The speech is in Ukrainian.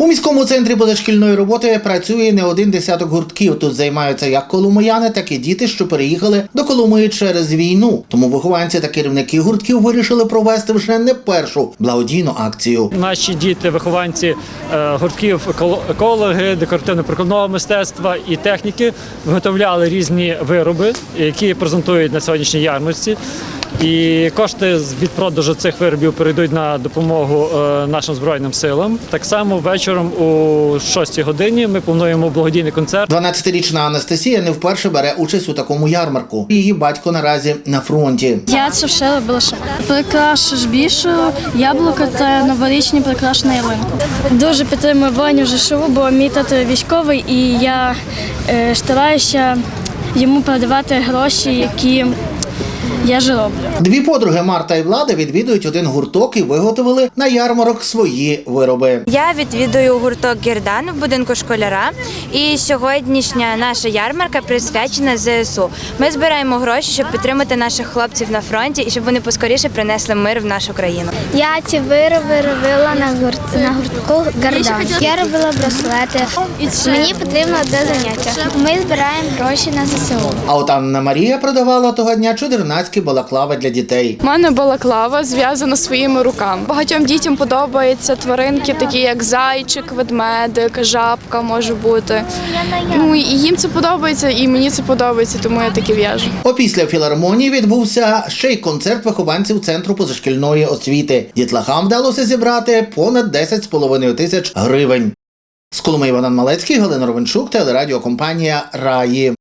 У міському центрі позашкільної роботи працює не один десяток гуртків. Тут займаються як коломияни, так і діти, що переїхали до Коломиї через війну. Тому вихованці та керівники гуртків вирішили провести вже не першу благодійну акцію. Наші діти, вихованці е, гуртків екологи, декоративно-прикладного мистецтва і техніки виготовляли різні вироби, які презентують на сьогоднішній ярмарці. І кошти з від продажу цих виробів перейдуть на допомогу е, нашим збройним силам. Так само вечором о 6 годині ми плануємо благодійний концерт. 12-річна Анастасія не вперше бере участь у такому ярмарку. Її батько наразі на фронті. Я це все робила сама. Прикрашу ж більшу яблука та новорічні прикрашені ялинку. Дуже підтримую воїнів ЖШУ, бо мій тато військовий, і я е, стараюся йому передавати гроші, які я ж роблю. Дві подруги Марта і Влада відвідують один гурток і виготовили на ярмарок свої вироби. Я відвідую гурток Гірдан в будинку школяра. І сьогоднішня наша ярмарка присвячена ЗСУ. Ми збираємо гроші, щоб підтримати наших хлопців на фронті і щоб вони поскоріше принесли мир в нашу країну. Я ці вироби робила на гурт на гуртку Гардан. Я робила браслети. Мені потрібно одне заняття. Ми збираємо гроші на ЗСУ. А от Анна Марія продавала того дня чудернацькі балаклави для дітей. У мене балаклава зв'язана своїми руками. Багатьом дітям подобаються тваринки, такі як зайчик, ведмедик, жабка може бути. Ну і їм це подобається, і мені це подобається, тому я такі в'яжу. Опісля філармонії відбувся ще й концерт вихованців центру позашкільної освіти. Дітлахам вдалося зібрати понад 10,5 тисяч гривень. З Коломиї Іван Малецький, Галина Ровенчук, телерадіокомпанія Раї.